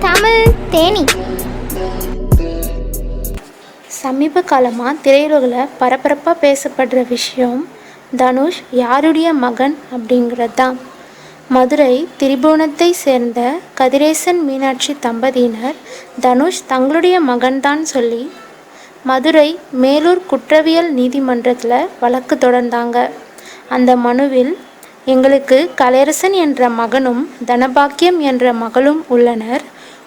தமிழ் தேனி. சமீப காலமாக திரையுலகில் பரபரப்பாக பேசப்படுற விஷயம் தனுஷ் யாருடைய மகன் அப்படிங்கிறது தான் மதுரை திரிபுவனத்தை சேர்ந்த கதிரேசன் மீனாட்சி தம்பதியினர் தனுஷ் தங்களுடைய மகன்தான் சொல்லி மதுரை மேலூர் குற்றவியல் நீதிமன்றத்தில் வழக்கு தொடர்ந்தாங்க. அந்த மனுவில் எங்களுக்கு கலையரசன் என்ற மகனும் தனபாக்கியம் என்ற மகளும் உள்ளனர்.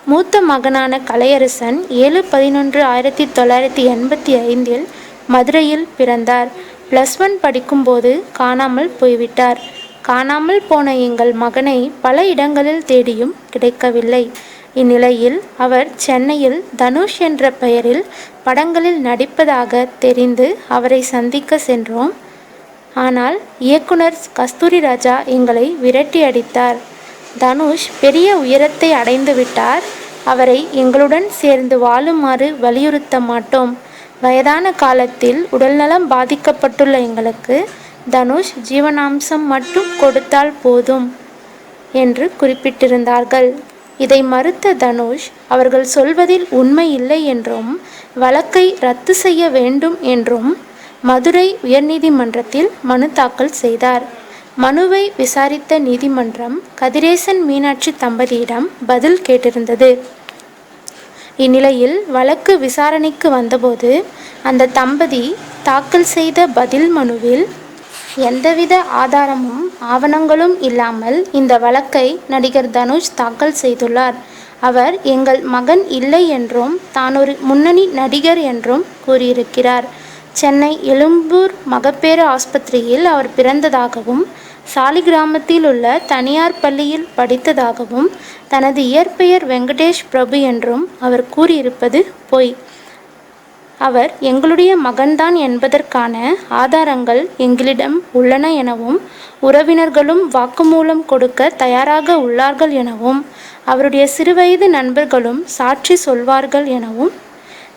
மூத்த மகனான கலையரசன் ஏழு பதினொன்று ஆயிரத்தி தொள்ளாயிரத்தி எண்பத்தி ஐந்தில் மதுரையில் பிறந்தார். ப்ளஸ் ஒன் படிக்கும்போது காணாமல் போய்விட்டார். காணாமல் போன எங்கள் மகனை பல இடங்களில் தேடியும் கிடைக்கவில்லை. இந்நிலையில் அவர் சென்னையில் தனுஷ் என்ற பெயரில் படங்களில் நடிப்பதாக தெரிந்து அவரை சந்திக்க சென்றோம். ஆனால் இயக்குனர் கஸ்தூரி ராஜா எங்களை விரட்டி அடித்தார். தனுஷ் பெரிய உயரத்தை அடைந்து விட்டார். அவரை எங்களுடன் சேர்ந்து வாழுமாறு வலியுறுத்த மாட்டோம். வயதான காலத்தில் உடல்நலம் பாதிக்கப்பட்டுள்ள எங்களுக்கு தனுஷ் ஜீவனாம்சம் மட்டும் கொடுத்தால் போதும் என்று குறிப்பிட்டிருந்தார்கள். இதை மறுத்த தனுஷ் அவர்கள் சொல்வதில் உண்மை இல்லை என்றும் வழக்கை ரத்து செய்ய வேண்டும் என்றும் மதுரை உயர்நீதிமன்றத்தில் மனு தாக்கல் செய்தார். மனுவை விசாரித்த நீதிமன்றம் கதிரேசன் மீனாட்சி தம்பதியிடம் பதில் கேட்டிருந்தது. இந்நிலையில் வழக்கு விசாரணைக்கு வந்தபோது அந்த தம்பதி தாக்கல் செய்த பதில் மனுவில் எந்தவித ஆதாரமும் ஆவணங்களும் இல்லாமல் இந்த வழக்கை நடிகர் தனுஷ் தாக்கல் செய்துள்ளார். அவர் எங்கள் மகன் இல்லை என்றும் தான் ஒரு முன்னணி நடிகர் என்றும் கூறியிருக்கிறார். சென்னை எழும்பூர் மகப்பேறு ஆஸ்பத்திரியில் அவர் பிறந்ததாகவும் சாலிகிராமத்தில் உள்ள தனியார் பள்ளியில் படித்ததாகவும் தனது இயற்பெயர் வெங்கடேஷ் பிரபு என்றும் அவர் கூறியிருப்பது பொய். அவர் எங்களுடைய மகன்தான் என்பதற்கான ஆதாரங்கள் எங்களிடம் உள்ளன எனவும் உறவினர்களும் வாக்குமூலம் கொடுக்க தயாராக உள்ளார்கள் எனவும் அவருடைய சிறுவயது நண்பர்களும் சாட்சி சொல்வார்கள் எனவும்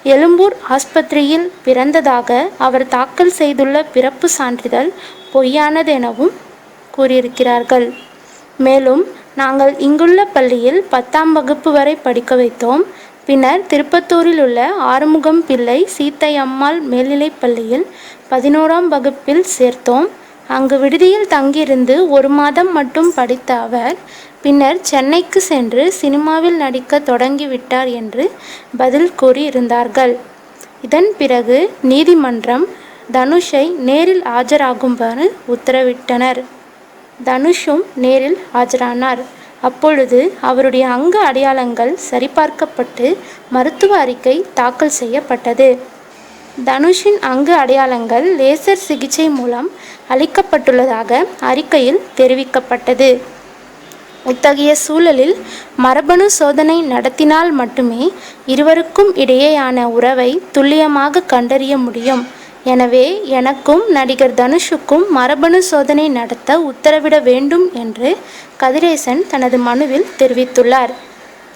எழும்பூர் ஆஸ்பத்திரியில் பிறந்ததாக அவர் தாக்கல் செய்துள்ள பிறப்பு சான்றிதழ் பொய்யானது எனவும் கூறியிருக்கிறார்கள். மேலும் நாங்கள் இங்குள்ள பள்ளியில் பத்தாம் வகுப்பு வரை படிக்க வைத்தோம். பின்னர் திருப்பத்தூரில் உள்ள ஆறுமுகம் பிள்ளை சீத்தையம்மாள் மேல்நிலைப் பள்ளியில் பதினோராம் வகுப்பில் சேர்த்தோம். அங்கு விடுதியில் தங்கியிருந்து ஒரு மாதம் மட்டும் படித்த அவர் பின்னர் சென்னைக்கு சென்று சினிமாவில் நடிக்க தொடங்கிவிட்டார் என்று பதில் கூறியிருந்தார்கள். இதன் பிறகு நீதிமன்றம் தனுஷை நேரில் ஆஜராகுமாறு உத்தரவிட்டனர். தனுஷும் நேரில் ஆஜரானார். அப்பொழுது அவருடைய அங்க அடையாளங்கள் சரிபார்க்கப்பட்டு மருத்துவ அறிக்கை தாக்கல் செய்யப்பட்டது. தனுஷின் அங்கு அடையாளங்கள் லேசர் சிகிச்சை மூலம் அளிக்கப்பட்டுள்ளதாக அறிக்கையில் தெரிவிக்கப்பட்டது. இத்தகைய சூழலில் மரபணு சோதனை நடத்தினால் மட்டுமே இருவருக்கும் இடையேயான உறவை துல்லியமாக கண்டறிய முடியும். எனவே எனக்கும் நடிகர் தனுஷுக்கும் மரபணு சோதனை நடத்த உத்தரவிட வேண்டும் என்று கதிரேசன் தனது மனுவில் தெரிவித்துள்ளார்.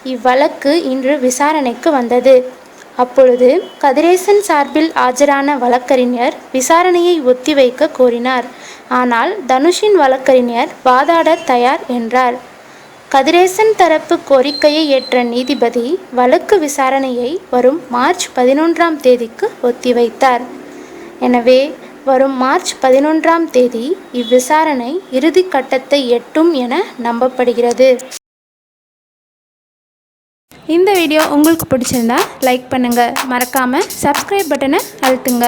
இவ்வழக்கு இன்று விசாரணைக்கு வந்தது. அப்பொழுது கதிரேசன் சார்பில் ஆஜரான வழக்கறிஞர் விசாரணையை ஒத்திவைக்க கோரினார். ஆனால் தனுஷின் வழக்கறிஞர் வாதாட தயார் என்றார். கதிரேசன் தரப்பு கோரிக்கையை ஏற்ற நீதிபதி வழக்கு விசாரணையை வரும் மார்ச் பதினொன்றாம் தேதிக்கு ஒத்திவைத்தார். எனவே வரும் மார்ச் பதினொன்றாம் தேதி இவ்விசாரணை இறுதி கட்டத்தை எட்டும் என நம்பப்படுகிறது. இந்த வீடியோ உங்களுக்கு பிடிச்சிருந்தா லைக் பண்ணுங்கள் மறக்காமல் சப்ஸ்கிரைப் பட்டனை அழுத்துங்க.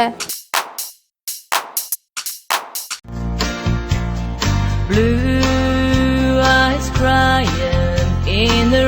Blue eyes crying in the